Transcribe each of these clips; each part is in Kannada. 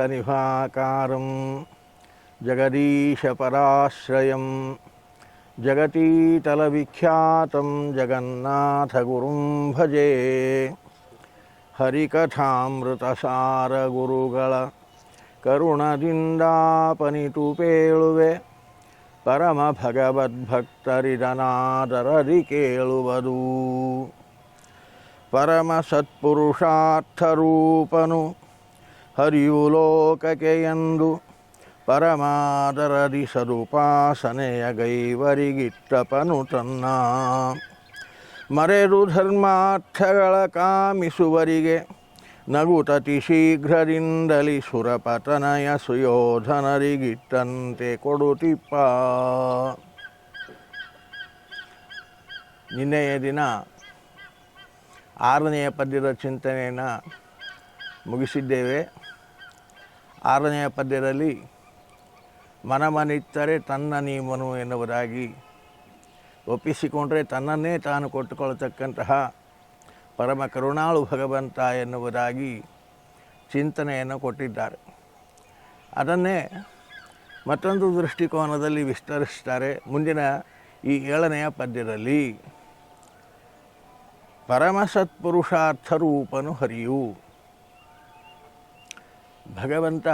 जलज्येष्ठनिभाकारं जगदीशपराश्रयं जगतीतलविख्यातं जगन्नाथगुरुं भजे ಹರಿಕಥಾಮೃತಸಾರಗುರುಗಳ ಕರುಣದಿಂದಾಪನಿತು ಪೇಳುವೆ ಪರಮ ಭಗವದ್ಭಕ್ತರಿದನಾದರದಿ ಕೇಳುವುದು ಪರಮ ಸತ್ಪುರುಷಾರ್ಥರೂಪನು ಹರಿಯು ಲೋಕಕ್ಕೆ ಎಂದು ಪರಮಾದರದಿ ಸದುಪಾಸನೆಯ ಗೈವರಿಗಿಟ್ಟಪನು ತನ್ನ. ಮರೆದು ಧರ್ಮಾರ್ಥಗಳ ಕಾಮಿಸುವರಿಗೆ ನಗುತತಿ ಶೀಘ್ರದಿಂದಲಿ ಸುರಪತನಯ ಸುಯೋಧನರಿಗಿಟ್ಟಂತೆ ಕೊಡುತಿಪ್ಪ. ನಿನ್ನೆಯ ದಿನ ಆರನೆಯ ಪದ್ಯದ ಚಿಂತನೆಯನ್ನು ಮುಗಿಸಿದ್ದೇವೆ. ಆರನೆಯ ಪದ್ಯದಲ್ಲಿ, ಮನಮನಿತ್ತರೆ ತನ್ನ ನೀಮನು ಎನ್ನುವುದಾಗಿ ಒಪ್ಪಿಸಿಕೊಂಡರೆ ತನ್ನನ್ನೇ ತಾನು ಕೊಟ್ಟುಕೊಳ್ಳತಕ್ಕಂತಹ ಪರಮ ಕರುಣಾಳು ಭಗವಂತ ಎನ್ನುವುದಾಗಿ ಚಿಂತನೆಯನ್ನು ಕೊಟ್ಟಿದ್ದಾರೆ. ಅದನ್ನೇ ಮತ್ತೊಂದು ದೃಷ್ಟಿಕೋನದಲ್ಲಿ ವಿಸ್ತರಿಸ್ತಾರೆ ಮುಂದಿನ ಈ ಏಳನೆಯ ಪದ್ಯದಲ್ಲಿ, ಪರಮ ಸತ್ಪುರುಷಾರ್ಥ ರೂಪನು ಹರಿಯು. ಭಗವಂತ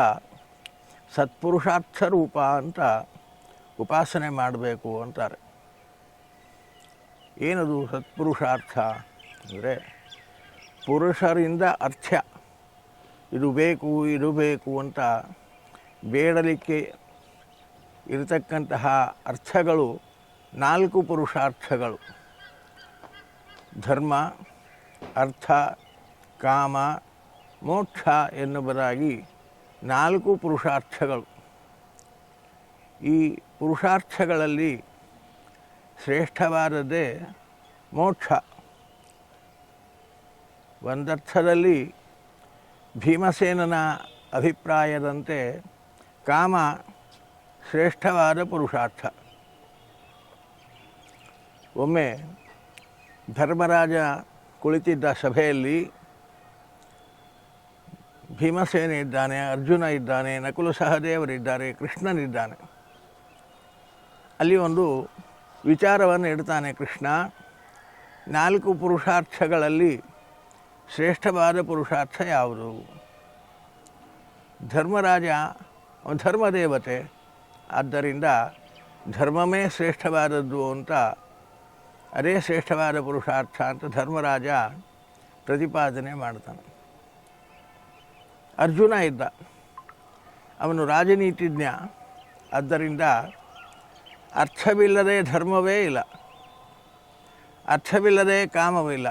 ಸತ್ಪುರುಷಾರ್ಥ ರೂಪ ಅಂತ ಉಪಾಸನೆ ಮಾಡಬೇಕು ಅಂತಾರೆ. ಏನದು ಸತ್ಪುರುಷಾರ್ಥ ಅಂದರೆ ಪುರುಷರಿಂದ ಅರ್ಥ. ಇದು ಬೇಕು ಇದು ಬೇಕು ಅಂತ ಬೇಡಲಿಕ್ಕೆ ಇರತಕ್ಕಂತಹ ಅರ್ಥಗಳು ನಾಲ್ಕು ಪುರುಷಾರ್ಥಗಳು. ಧರ್ಮ, ಅರ್ಥ, ಕಾಮ ಮೋಕ್ಷ ಎನ್ನುವುದಾಗಿ ನಾಲ್ಕು ಪುರುಷಾರ್ಥಗಳು. ಈ ಪುರುಷಾರ್ಥಗಳಲ್ಲಿ ಶ್ರೇಷ್ಠವಾದದ್ದೇ ಮೋಕ್ಷ. ಒಂದರ್ಥದಲ್ಲಿ ಭೀಮಸೇನನ ಅಭಿಪ್ರಾಯದಂತೆ ಕಾಮ ಶ್ರೇಷ್ಠವಾದ ಪುರುಷಾರ್ಥ. ಒಮ್ಮೆ ಧರ್ಮರಾಜ ಕುಳಿತಿದ್ದ ಸಭೆಯಲ್ಲಿ ಭೀಮಸೇನ ಇದ್ದಾನೆ, ಅರ್ಜುನ ಇದ್ದಾನೆ, ನಕುಲ ಸಹದೇವರಿದ್ದಾರೆ ಕೃಷ್ಣನಿದ್ದಾನೆ. ಅಲ್ಲಿ ಒಂದು ವಿಚಾರವನ್ನು ಇಡ್ತಾನೆ ಕೃಷ್ಣ. ನಾಲ್ಕು ಪುರುಷಾರ್ಥಗಳಲ್ಲಿ ಶ್ರೇಷ್ಠವಾದ ಪುರುಷಾರ್ಥ ಯಾವುದು? ಧರ್ಮರಾಜ, ಧರ್ಮದೇವತೆ, ಆದ್ದರಿಂದ ಧರ್ಮವೇ ಶ್ರೇಷ್ಠವಾದದ್ದು ಅಂತ, ಅದೇ ಶ್ರೇಷ್ಠವಾದ ಪುರುಷಾರ್ಥ ಅಂತ ಧರ್ಮರಾಜ ಪ್ರತಿಪಾದನೆ ಮಾಡ್ತಾನೆ. ಅರ್ಜುನ ಇದ್ದ. ಅವನು ರಾಜನೀತಿಜ್ಞ. ಆದ್ದರಿಂದ ಅರ್ಥವಿಲ್ಲದೆ ಧರ್ಮವೇ ಇಲ್ಲ. ಅರ್ಥವಿಲ್ಲದೆ ಕಾಮವಿಲ್ಲ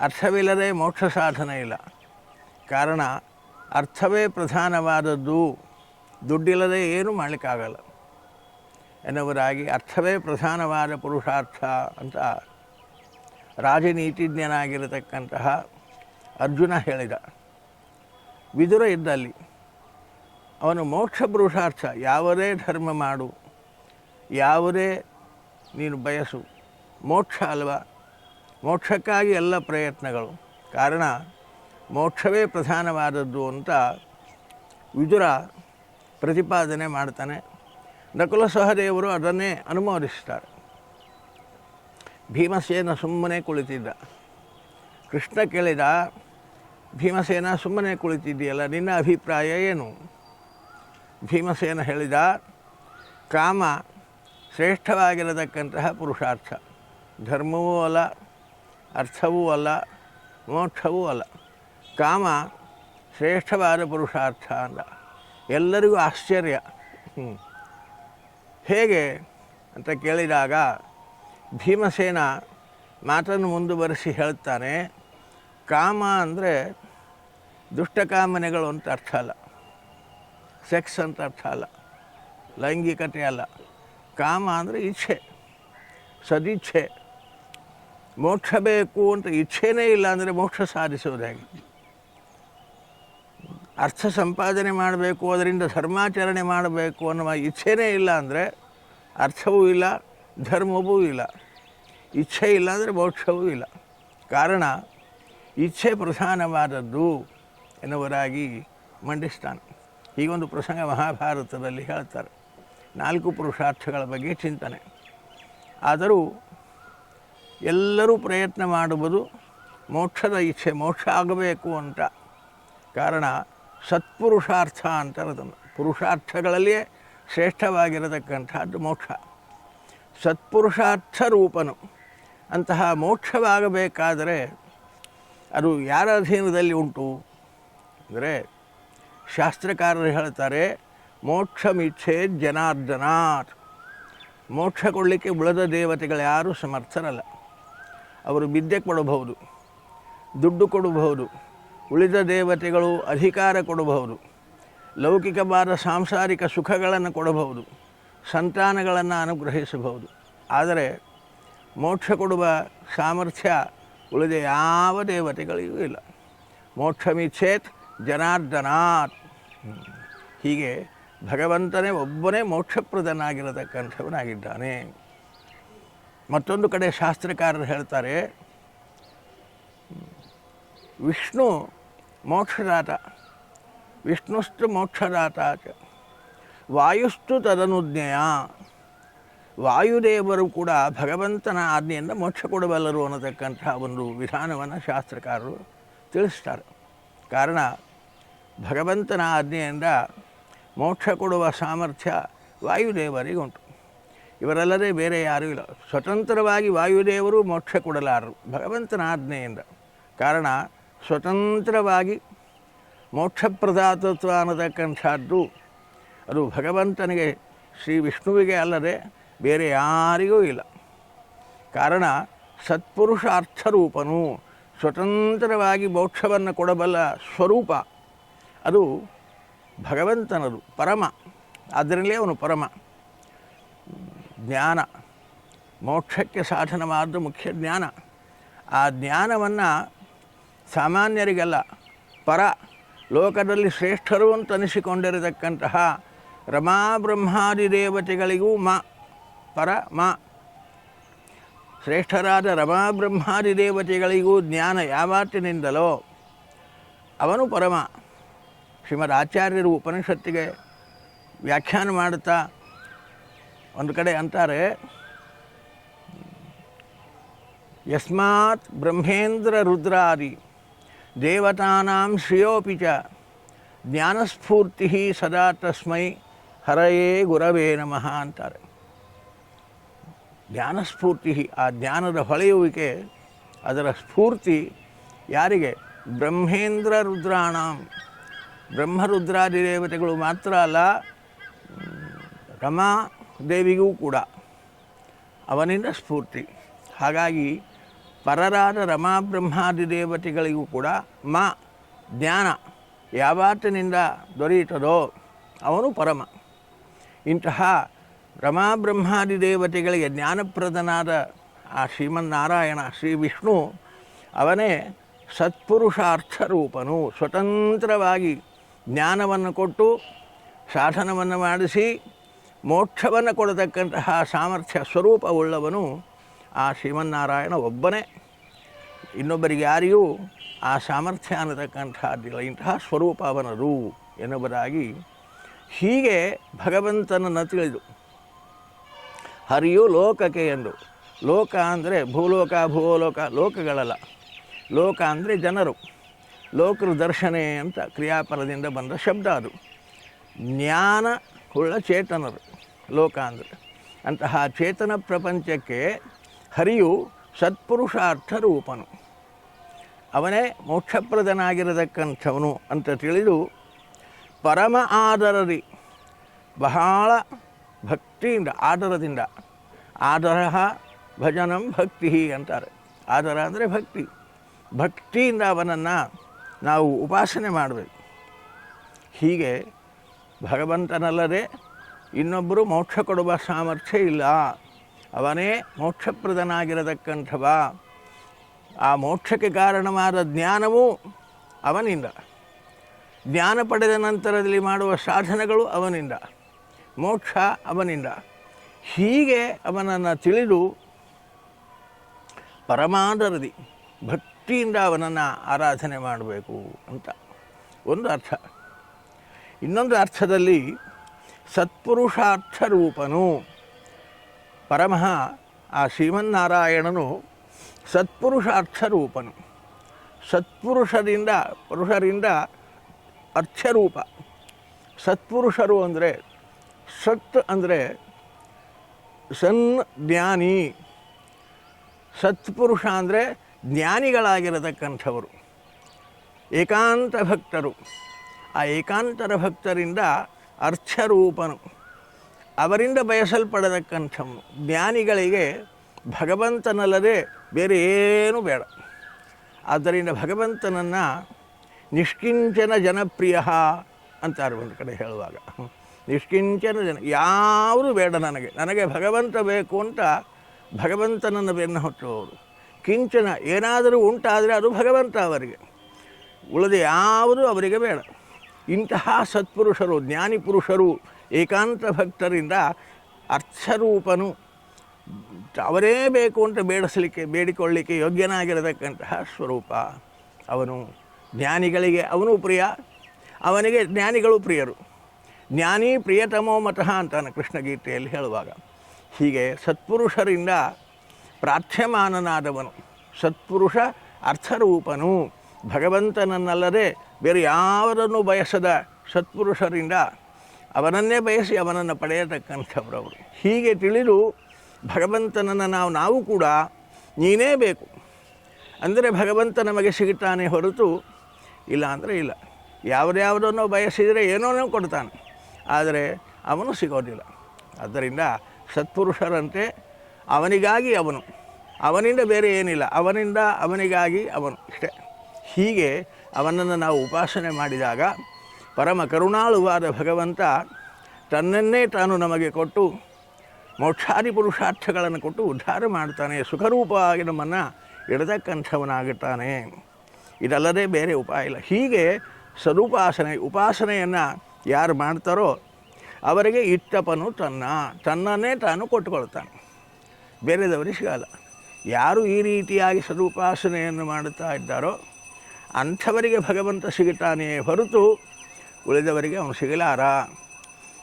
ಅರ್ಥವಿಲ್ಲದೆ ಮೋಕ್ಷ ಸಾಧನ ಇಲ್ಲ. ಕಾರಣ, ಅರ್ಥವೇ ಪ್ರಧಾನವಾದದ್ದು. ದುಡ್ಡಿಲ್ಲದೆ ಏನೂ ಮಾಡಲಿಕ್ಕಾಗಲ್ಲ. ಎನ್ನುವುದಾಗಿ ಅರ್ಥವೇ ಪ್ರಧಾನವಾದ ಪುರುಷಾರ್ಥ ಅಂತ ರಾಜನೀತಿಜ್ಞನಾಗಿರತಕ್ಕಂತಹ ಅರ್ಜುನ ಹೇಳಿದ. ವಿದುರ ಇದ್ದಲ್ಲಿ. ಅವನು ಮೋಕ್ಷ ಪುರುಷಾರ್ಥ ಯಾವುದೇ ಧರ್ಮ ಮಾಡು ಯಾವುದೇ ನೀನು ಬಯಸು, ಮೋಕ್ಷ ಅಲ್ವಾ? ಮೋಕ್ಷಕ್ಕಾಗಿ ಎಲ್ಲ ಪ್ರಯತ್ನಗಳು. ಕಾರಣ, ಮೋಕ್ಷವೇ ಪ್ರಧಾನವಾದದ್ದು ಅಂತ ವಿದುರ ಪ್ರತಿಪಾದನೆ ಮಾಡ್ತಾನೆ. ನಕುಲ ಸಹದೇವರು ಅದನ್ನೇ ಅನುಮೋದಿಸ್ತಾರೆ. ಭೀಮಸೇನ ಸುಮ್ಮನೆ ಕುಳಿತಿದ್ದ. ಕೃಷ್ಣ ಕೇಳಿದ ಭೀಮಸೇನ ಸುಮ್ಮನೆ ಕುಳಿತಿದ್ದೀಯಲ್ಲ, ನಿನ್ನ ಅಭಿಪ್ರಾಯ ಏನು? ಭೀಮಸೇನ ಹೇಳಿದ, ಕಾಮ ಶ್ರೇಷ್ಠವಾಗಿರತಕ್ಕಂತಹ ಪುರುಷಾರ್ಥ. ಧರ್ಮವೂ ಅಲ್ಲ, ಅರ್ಥವೂ ಅಲ್ಲ, ಮೋಕ್ಷವೂ ಅಲ್ಲ. ಕಾಮ ಶ್ರೇಷ್ಠವಾದ ಪುರುಷಾರ್ಥ ಅಂದ. ಎಲ್ಲರಿಗೂ ಆಶ್ಚರ್ಯ. ಹೇಗೆ ಅಂತ ಕೇಳಿದಾಗ, ಭೀಮಸೇನ ಮಾತನ್ನು ಮುಂದುವರೆಸಿ ಹೇಳ್ತಾನೆ, ಕಾಮ ಅಂದರೆ ದುಷ್ಟಕಾಮನೆಗಳು ಅಂತ ಅರ್ಥ ಅಲ್ಲ. ಸೆಕ್ಸ್ ಅಂತ ಅರ್ಥ ಅಲ್ಲ. ಲೈಂಗಿಕತೆ ಅಲ್ಲ. ಕಾಮ ಅಂದರೆ ಇಚ್ಛೆ. ಸದಿಚ್ಛೆ. ಮೋಕ್ಷ ಬೇಕು ಅಂತ ಇಚ್ಛೆನೇ ಇಲ್ಲ ಅಂದರೆ ಮೋಕ್ಷ ಸಾಧಿಸುವುದು ಹೇಗೆ? ಅರ್ಥ ಸಂಪಾದನೆ ಮಾಡಬೇಕು, ಅದರಿಂದ ಧರ್ಮಾಚರಣೆ ಮಾಡಬೇಕು ಅನ್ನುವ ಇಚ್ಛೆನೇ ಇಲ್ಲ ಅಂದರೆ ಅರ್ಥವೂ ಇಲ್ಲ, ಧರ್ಮವೂ ಇಲ್ಲ. ಇಚ್ಛೆ ಇಲ್ಲ ಅಂದರೆ ಮೋಕ್ಷವೂ ಇಲ್ಲ. ಕಾರಣ, ಇಚ್ಛೆ ಪ್ರಧಾನವಾದದ್ದು. ಎನ್ನುವರಾಗಿ ಮಂಡಿಸ್ತಾನೆ. ಹೀಗೊಂದು ಪ್ರಸಂಗ ಮಹಾಭಾರತದಲ್ಲಿ ಹೇಳ್ತಾರೆ. ನಾಲ್ಕು ಪುರುಷಾರ್ಥಗಳ ಬಗ್ಗೆ ಚಿಂತನೆ. ಆದರೂ ಎಲ್ಲರೂ ಪ್ರಯತ್ನ ಮಾಡುವುದು ಮೋಕ್ಷದ ಇಚ್ಛೆ, ಮೋಕ್ಷ ಆಗಬೇಕು ಅಂತ. ಕಾರಣ ಸತ್ಪುರುಷಾರ್ಥ ಅಂತ ಅದನ್ನು ಪುರುಷಾರ್ಥಗಳಲ್ಲಿಯೇ ಶ್ರೇಷ್ಠವಾಗಿರತಕ್ಕಂಥದ್ದು ಮೋಕ್ಷ. ಸತ್ಪುರುಷಾರ್ಥ ರೂಪನು. ಅಂತಹ ಮೋಕ್ಷವಾಗಬೇಕಾದರೆ ಅದು ಯಾರ ಅಧೀನದಲ್ಲಿ ಉಂಟು? ಅಂದರೆ ಶಾಸ್ತ್ರಕಾರರು ಹೇಳ್ತಾರೆ ಮೋಕ್ಷಮಿಚ್ಛೆ ಜನಾರ್ದನಾಥ್ ಮೋಕ್ಷ ಕೊಡಲಿಕ್ಕೆ ಉಳಿದ ದೇವತೆಗಳು ಯಾರೂ ಸಮರ್ಥರಲ್ಲ. ಅವರು ವಿದ್ಯೆ ಕೊಡಬಹುದು, ದುಡ್ಡು ಕೊಡಬಹುದು, ಉಳಿದ ದೇವತೆಗಳು ಅಧಿಕಾರ ಕೊಡಬಹುದು ಲೌಕಿಕವಾದ ಸಾಂಸಾರಿಕ ಸುಖಗಳನ್ನು ಕೊಡಬಹುದು, ಸಂತಾನಗಳನ್ನು ಅನುಗ್ರಹಿಸಬಹುದು. ಆದರೆ ಮೋಕ್ಷ ಕೊಡುವ ಸಾಮರ್ಥ್ಯ ಉಳಿದ ಯಾವ ದೇವತೆಗಳಿಗೂ ಇಲ್ಲ. ಮೋಕ್ಷಮಿಚ್ಛೇತ್ ಜನಾರ್ದನಾಥ್ ಹೀಗೆ ಭಗವಂತನೇ ಒಬ್ಬನೇ ಮೋಕ್ಷಪ್ರದನಾಗಿರತಕ್ಕಂಥವನಾಗಿದ್ದಾನೆ. ಮತ್ತೊಂದು ಕಡೆ ಶಾಸ್ತ್ರಕಾರರು ಹೇಳ್ತಾರೆ, ವಿಷ್ಣು ಮೋಕ್ಷದಾತ, ವಿಷ್ಣುಸ್ತು ಮೋಕ್ಷದಾತ ವಾಯುಸ್ತು ತದನುಜ್ಞೆಯ ವಾಯುದೇವರು ಕೂಡ ಭಗವಂತನ ಆಜ್ಞೆಯಿಂದ ಮೋಕ್ಷ ಕೊಡಬಲ್ಲರು ಅನ್ನತಕ್ಕಂಥ ಒಂದು ವಿಧಾನವನ್ನು ಶಾಸ್ತ್ರಕಾರರು ತಿಳಿಸ್ತಾರೆ. ಕಾರಣ ಭಗವಂತನ ಆಜ್ಞೆಯಿಂದ ಮೋಕ್ಷ ಕೊಡುವ ಸಾಮರ್ಥ್ಯ ವಾಯುದೇವರಿಗುಂಟು. ಇವರಲ್ಲದೆ ಬೇರೆ ಯಾರೂ ಇಲ್ಲ. ಸ್ವತಂತ್ರವಾಗಿ ವಾಯುದೇವರು ಮೋಕ್ಷ ಕೊಡಲಾರರು ಭಗವಂತನ ಆಜ್ಞೆಯಿಂದ. ಕಾರಣ ಸ್ವತಂತ್ರವಾಗಿ ಮೋಕ್ಷಪ್ರದಾತತ್ವ ಅನ್ನತಕ್ಕಂಥದ್ದು ಅದು ಭಗವಂತನಿಗೆ, ಶ್ರೀ ವಿಷ್ಣುವಿಗೆ ಅಲ್ಲದೆ ಬೇರೆ ಯಾರಿಗೂ ಇಲ್ಲ. ಕಾರಣ ಸತ್ಪುರುಷಾರ್ಥರೂಪನು ಸ್ವತಂತ್ರವಾಗಿ ಮೋಕ್ಷವನ್ನು ಕೊಡಬಲ್ಲ ಸ್ವರೂಪ, ಅದು ಭಗವಂತನದು, ಪರಮ. ಅದರಲ್ಲೇ ಅವನು ಪರಮ. ಜ್ಞಾನ. ಮೋಕ್ಷಕ್ಕೆ ಸಾಧನವಾದ ಮುಖ್ಯ ಜ್ಞಾನ. ಆ ಜ್ಞಾನವನ್ನು ಸಾಮಾನ್ಯರಿಗೆಲ್ಲ ಪರ, ಲೋಕದಲ್ಲಿ ಶ್ರೇಷ್ಠರು ಅಂತ ಅನಿಸಿಕೊಂಡಿರತಕ್ಕಂತಹ ರಮಾ ಬ್ರಹ್ಮಾದಿ ದೇವತೆಗಳಿಗೂ ಮ, ಪರ, ಮ. ಶ್ರೇಷ್ಠರಾದ ರಮಾ ಬ್ರಹ್ಮಾದಿ ದೇವತೆಗಳಿಗೂ ಜ್ಞಾನ ಯಾವತ್ತಿನಿಂದಲೋ ಅವನು ಪರಮ. ಶ್ರೀಮದ್ ಆಚಾರ್ಯರು ಉಪನಿಷತ್ತಿಗೆ ವ್ಯಾಖ್ಯಾನ ಮಾಡುತ್ತಾ ಒಂದು ಕಡೆ ಅಂತಾರೆ, ಯಸ್ಮಾತ್ ಬ್ರಹ್ಮೇಂದ್ರ ರುದ್ರಾದಿ ದೇವತಾನಾಂ ಶ್ರಿಯೋಪಿ ಚ ಜ್ಞಾನಸ್ಫೂರ್ತಿ ಸದಾ ತಸ್ಮೈ ಹರಯೇ ಗುರವೇ ನಮಃ ಅಂತಾರೆ. ಜ್ಞಾನಸ್ಫೂರ್ತಿ, ಆ ಜ್ಞಾನದ ಹೊಳೆಯುವಿಕೆ, ಅದರ ಸ್ಫೂರ್ತಿ ಯಾರಿಗೆ? ಬ್ರಹ್ಮೇಂದ್ರ ರುದ್ರಾಣಂ. ಬ್ರಹ್ಮರುದ್ರಾದಿ ದೇವತೆಗಳು ಮಾತ್ರ ಅಲ್ಲ, ರಮಾ ದೇವಿಗೂ ಕೂಡ ಅವನಿಂದ ಸ್ಫೂರ್ತಿ. ಹಾಗಾಗಿ ಪರರಾದ ರಮಾ ಬ್ರಹ್ಮಾದಿ ದೇವತೆಗಳಿಗೂ ಕೂಡ ಮಾ, ಜ್ಞಾನ ಯಾವಾತನಿಂದ ದೊರೆಯುತ್ತದೋ ಅವನು ಪರಮ. ಇಂತಹ ರಮಾ ಬ್ರಹ್ಮಾದಿ ದೇವತೆಗಳಿಗೆ ಜ್ಞಾನಪ್ರದನಾದ ಆ ಶ್ರೀಮನ್ನಾರಾಯಣ, ಶ್ರೀ ವಿಷ್ಣು, ಅವನೇ ಸತ್ಪುರುಷಾರ್ಥರೂಪನು. ಸ್ವತಂತ್ರವಾಗಿ ಜ್ಞಾನವನ್ನು ಕೊಟ್ಟು, ಸಾಧನವನ್ನು ಮಾಡಿಸಿ, ಮೋಕ್ಷವನ್ನು ಕೊಡತಕ್ಕಂತಹ ಸಾಮರ್ಥ್ಯ ಸ್ವರೂಪವುಳ್ಳವನು ಆ ಶ್ರೀಮನ್ನಾರಾಯಣ ಒಬ್ಬನೇ. ಇನ್ನೊಬ್ಬರಿಗೆ ಯಾರಿಗೂ ಆ ಸಾಮರ್ಥ್ಯ ಅನ್ನತಕ್ಕಂಥದ್ದಿಲ್ಲ. ಇಂತಹ ಸ್ವರೂಪ ಅವನದು ಎನ್ನುವುದಾಗಿ ಹೀಗೆ ಭಗವಂತನನ್ನು ತಿಳಿದು ಹರಿಯು ಲೋಕಕ್ಕೆ ಎಂದು. ಲೋಕ ಅಂದರೆ ಭೂಲೋಕ ಭೂಲೋಕ, ಲೋಕಗಳಲ್ಲ. ಲೋಕ ಅಂದರೆ ಜನರು. ಲೋಕರು ದರ್ಶನೇ ಅಂತ ಕ್ರಿಯಾಪರದಿಂದ ಬಂದ ಶಬ್ದ ಅದು. ಜ್ಞಾನ ಉಳ್ಳ ಚೇತನರು. ಲೋಕ ಅಂದರೆ. ಅಂತಹ ಚೇತನ ಪ್ರಪಂಚಕ್ಕೆ ಹರಿಯು ಸತ್ಪುರುಷಾರ್ಥ ರೂಪನು. ಅವನೇ ಮೋಕ್ಷಪ್ರದನಾಗಿರತಕ್ಕಂಥವನು ಅಂತ ತಿಳಿದು ಪರಮ ಆದರದಿ ಬಹಳ ಭಕ್ತಿಯಿಂದ, ಆದರದಿಂದ. ಆದರ ಭಜನಂ ಭಕ್ತಿ ಅಂತಾರೆ. ಆದರ ಅಂದರೆ ಭಕ್ತಿ. ಭಕ್ತಿಯಿಂದ ಅವನನ್ನು ನಾವು ಉಪಾಸನೆ ಮಾಡಬೇಕು. ಹೀಗೆ ಭಗವಂತನಲ್ಲದೆ ಇನ್ನೊಬ್ಬರು ಮೋಕ್ಷ ಕೊಡುವ ಸಾಮರ್ಥ್ಯ ಇಲ್ಲ. ಅವನೇ ಮೋಕ್ಷಪ್ರದನಾಗಿರತಕ್ಕಂಥವ. ಆ ಮೋಕ್ಷಕ್ಕೆ ಕಾರಣವಾದ ಜ್ಞಾನವೂ ಅವನಿಂದ. ಜ್ಞಾನ ಪಡೆದ ನಂತರದಲ್ಲಿ ಮಾಡುವ ಸಾಧನಗಳು ಅವನಿಂದ. ಮೋಕ್ಷ ಅವನಿಂದ. ಹೀಗೆ ಅವನನ್ನು ತಿಳಿದು ಪರಮಾದರದಿ ಭಕ್ತಿಯಿಂದ ಅವನನ್ನು ಆರಾಧನೆ ಮಾಡಬೇಕು ಅಂತ ಒಂದು ಅರ್ಥ. ಇನ್ನೊಂದು ಅರ್ಥದಲ್ಲಿ ಸತ್ಪುರುಷಾರ್ಥರೂಪನು ಪರಮಃ ಆ ಶ್ರೀಮನ್ನಾರಾಯಣನು ಸತ್ಪುರುಷಾರ್ಥರೂಪನು. ಸತ್ಪುರುಷರಿಂದ ಪುರುಷರಿಂದ ಅರ್ಥರೂಪ. ಸತ್ಪುರುಷರು ಅಂದರೆ ಸತ್ ಅಂದರೆ ಸನ್ ಜ್ಞಾನಿ. ಸತ್ಪುರುಷ ಅಂದರೆ ಜ್ಞಾನಿಗಳಾಗಿರತಕ್ಕಂಥವರು. ಏಕಾಂತ ಭಕ್ತರು. ಆ ಏಕಾಂತರ ಭಕ್ತರಿಂದ ಅರ್ಥರೂಪನು. ಅವರಿಂದ ಬಯಸಲ್ಪಡತಕ್ಕಂಥವನು. ಜ್ಞಾನಿಗಳಿಗೆ ಭಗವಂತನಲ್ಲದೆ ಬೇರೆ ಏನು ಬೇಡ. ಆದ್ದರಿಂದ ಭಗವಂತನನ್ನು ನಿಷ್ಕಿಂಚನ ಜನಪ್ರಿಯ ಅಂತಾರೆ ಒಂದು ಕಡೆ ಹೇಳುವಾಗ. ನಿಷ್ಕಿಂಚನ ಜನ ಯಾರೂ ಬೇಡ ನನಗೆ. ನನಗೆ ಭಗವಂತ ಬೇಕು ಅಂತ ಭಗವಂತನನ್ನು ಬೆನ್ನು ಹೊತ್ತುವವರು ಕಿಂಚನ ಏನಾದರೂ ಉಂಟಾದರೆ ಅದು ಭಗವಂತ ಅವರಿಗೆ. ಉಳಿದ ಯಾವುದು ಅವರಿಗೆ ಬೇಡ. ಇಂತಹ ಸತ್ಪುರುಷರು, ಜ್ಞಾನಿ ಪುರುಷರು, ಏಕಾಂತ ಭಕ್ತರಿಂದ ಅರ್ಥರೂಪನು ಅವರೇ ಬೇಕು ಅಂತ ಬೇಡಿಸಲಿಕ್ಕೆ, ಬೇಡಿಕೊಳ್ಳಿಕ್ಕೆ ಯೋಗ್ಯನಾಗಿರತಕ್ಕಂತಹ ಸ್ವರೂಪ ಅವನು. ಜ್ಞಾನಿಗಳಿಗೆ ಅವನು ಪ್ರಿಯ, ಅವನಿಗೆ ಜ್ಞಾನಿಗಳು ಪ್ರಿಯರು. ಜ್ಞಾನಿ ಪ್ರಿಯತಮೋ ಮತಃ ಅಂತಾನೆ ಕೃಷ್ಣಗೀತೆಯಲ್ಲಿ ಹೇಳುವಾಗ. ಹೀಗೆ ಸತ್ಪುರುಷರಿಂದ ಪ್ರಾರ್ಥ್ಯಮಾನನಾದವನು ಸತ್ಪುರುಷ ಅರ್ಥರೂಪನು, ಭಗವಂತನನ್ನಲ್ಲದೆ ಬೇರೆ ಯಾವುದನ್ನು ಬಯಸದ ಸತ್ಪುರುಷರಿಂದ ಅವನನ್ನೇ ಬಯಸಿ ಅವನನ್ನು ಪಡೆಯತಕ್ಕಂಥವ್ರವರು ಹೀಗೆ ತಿಳಿದು ಭಗವಂತನನ್ನು ನಾವು ನಾವು ಕೂಡ ನೀನೇ ಬೇಕು. ಅಂದರೆ ಭಗವಂತ ನಮಗೆ ಸಿಗುತ್ತಾನೆ ಹೊರತು ಇಲ್ಲ ಅಂದರೆ ಇಲ್ಲ. ಯಾವುದ್ಯಾವುದನ್ನು ಬಯಸಿದರೆ ಏನೋನೋ ಕೊಡ್ತಾನೆ. ಆದರೆ ಅವನು ಸಿಗೋದಿಲ್ಲ. ಆದ್ದರಿಂದ ಸತ್ಪುರುಷರಂತೆ ಅವನಿಗಾಗಿ ಅವನು. ಅವನಿಂದ ಬೇರೆ ಏನಿಲ್ಲ. ಅವನಿಂದ ಅವನಿಗಾಗಿ ಅವನು ಇಷ್ಟೇ. ಹೀಗೆ ಅವನನ್ನು ನಾವು ಉಪಾಸನೆ ಮಾಡಿದಾಗ ಪರಮ ಕರುಣಾಳುವಾದ ಭಗವಂತ ತನ್ನನ್ನೇ ತಾನು ನಮಗೆ ಕೊಟ್ಟು ಮೋಕ್ಷಾದಿ ಪುರುಷಾರ್ಥಗಳನ್ನು ಕೊಟ್ಟು ಉದ್ಧಾರ ಮಾಡ್ತಾನೆ ಸುಖರೂಪವಾಗಿ ನಮ್ಮನ್ನು ಇಡತಕ್ಕಂಥವನಾಗುತ್ತಾನೆ ಇದಲ್ಲದೆ ಬೇರೆ ಉಪಾಯ ಇಲ್ಲ. ಹೀಗೆ ಸದುಪಾಸನೆ, ಉಪಾಸನೆಯನ್ನು ಯಾರು ಮಾಡ್ತಾರೋ ಅವರಿಗೆ ಇಟ್ಟಪ್ಪನು ತನ್ನ, ತನ್ನನ್ನೇ ತಾನು ಕೊಟ್ಟುಕೊಳ್ತಾನೆ. ಬೇರೆದವರಿಗೆ ಸಿಗಲ್ಲ ಯಾರು ಈ ರೀತಿಯಾಗಿ ಸದುಪಾಸನೆಯನ್ನು ಮಾಡುತ್ತಾ ಇದ್ದಾರೋ ಅಂಥವರಿಗೆ ಭಗವಂತ ಸಿಗುತ್ತಾನೆಯೇ ಹೊರತು ಉಳಿದವರಿಗೆ ಅವನು ಸಿಗಲಾರ.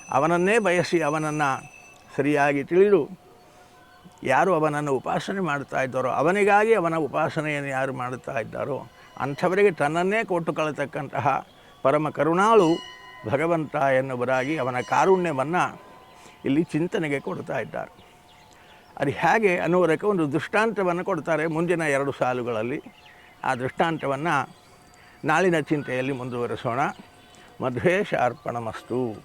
ಅವನನ್ನೇ ಬಯಸಿ ಅವನನ್ನು ಸರಿಯಾಗಿ ತಿಳಿದು ಯಾರು ಅವನನ್ನು ಉಪಾಸನೆ ಮಾಡ್ತಾ ಇದ್ದಾರೋ, ಅವನಿಗಾಗಿ ಅವನ ಉಪಾಸನೆಯನ್ನು ಯಾರು ಮಾಡುತ್ತಾ ಇದ್ದಾರೋ ಅಂಥವರಿಗೆ ತನ್ನನ್ನೇ ಕೊಟ್ಟುಕೊಳ್ಳತಕ್ಕಂತಹ ಪರಮ ಕರುಣಾಳು ಭಗವಂತ ಎನ್ನುವರಾಗಿ ಅವನ ಕಾರುಣ್ಯವನ್ನು ಇಲ್ಲಿ ಚಿಂತನೆಗೆ ಕೊಡ್ತಾ ಇದ್ದಾರೆ. ಅದು ಹೇಗೆ ಅನ್ನುವುದಕ್ಕೆ ಒಂದು ದೃಷ್ಟಾಂತವನ್ನು ಕೊಡ್ತಾರೆ ಮುಂದಿನ ಎರಡು ಸಾಲುಗಳಲ್ಲಿ. ಆ ದೃಷ್ಟಾಂತವನ್ನು ನಾಳಿನ ಚಿಂತೆಯಲ್ಲಿ ಮುಂದುವರಿಸೋಣ. ಮಧ್ವೇಶ ಅರ್ಪಣಮಸ್ತು.